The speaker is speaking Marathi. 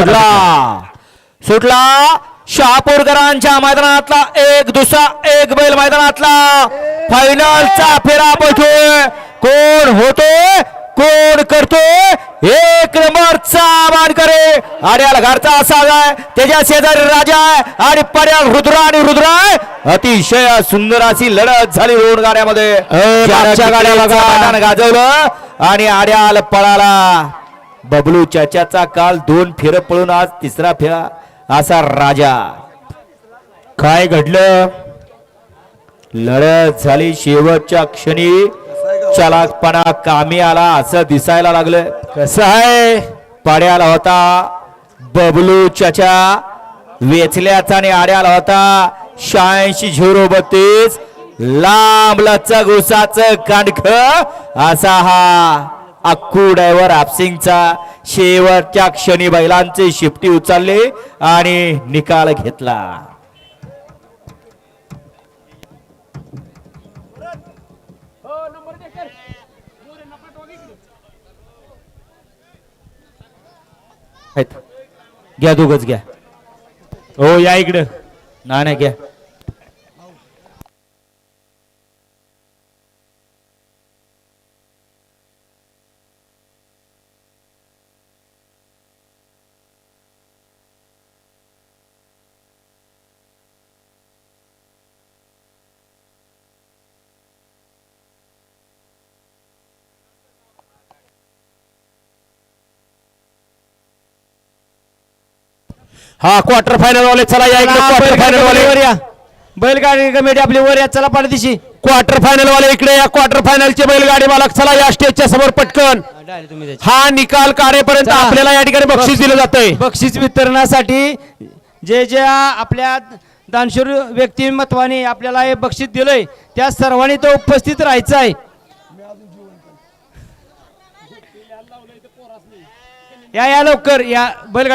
सुटला. सुटला. शहापूरकरांच्या मैदानातला एक दुसरा एक बैल मैदानातला. फायनलचा फेरा बैठोय कोण होतोय कोण करतोय एक नंबरचा मानकरे. आड्याला घरचा असा आहे त्याच्या शेजारी राजा आहे आणि पर्याल रुद्र आणि रुद्र आहे. अतिशय सुंदर अशी लढत झाली दोन गाड्यामध्ये. मागच्या गाड्या गाजवलं आणि आड्याल पळाला. बबलू चाचाचा काल दोन फेर पळून आज तिसरा फेरा असा राजा. काय घडलं? लढत झाली शेवटच्या क्षणी. चलाकपणा कामी आला असं दिसायला लागलं. कसं आहे? पाड्याला होता बबलू चाचा. वेचल्याचा आणि आड्याला होता शहाऐंशी झिरो बत्तीस. लांब लचक उसाच कांडख असा हा. अक्कू ड्रायव्हर आपसिंगचा शेवटच्या क्षणी बैलांचे शिफ्टी उचलले आणि निकाल घेतला. घ्या दोघच घ्या. हो या इकडं. नाण्या नाही घ्या. हा क्वार्टर फायनल वाले चला या इकडे क्वार्टर फायनल वाले. या. बैलगाडी कमिटी आपली वर या चला पाडदिशी क्वार्टर फायनल वाले इकडे या क्वार्टर फायनलचे बैलगाडी मालक चला या स्टेजच्या समोर पटकन. हा निकाल काढेपर्यंत चला. आपल्याला या ठिकाणी बक्षीस दिलं जातंय. बक्षीस वितरणासाठी जे जे आपल्या दानशूर व्यक्तिमत्वाने आपल्याला हे बक्षीस दिलंय त्या सर्वांनी तो उपस्थित राहायचं आहे या या लवकर या बैलगाडी